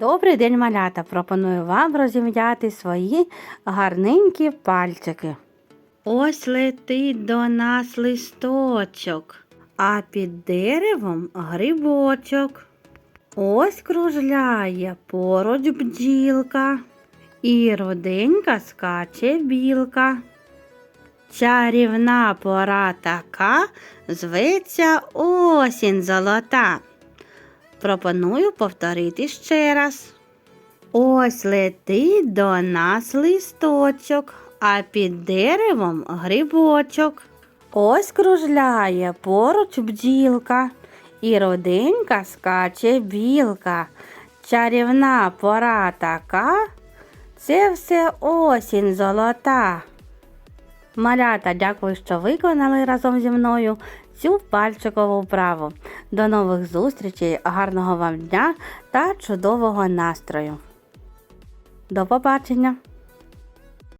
Добрий день, малята! Пропоную вам розім'яти свої гарненькі пальчики. Ось летить до нас листочок, а під деревом грибочок. Ось кружляє поруч бджілка, і руденька скаче білка. Чарівна пора така, зветься осінь золота. Пропоную повторити ще раз. Ось летить до нас листочок, а під деревом грибочок. Ось кружляє поруч бджілка, і роденька скаче білка. Чарівна пора така, це все осінь золота. Малята, дякую, що виконали разом зі мною цю пальчикову вправу. До нових зустрічей, гарного вам дня та чудового настрою. До побачення!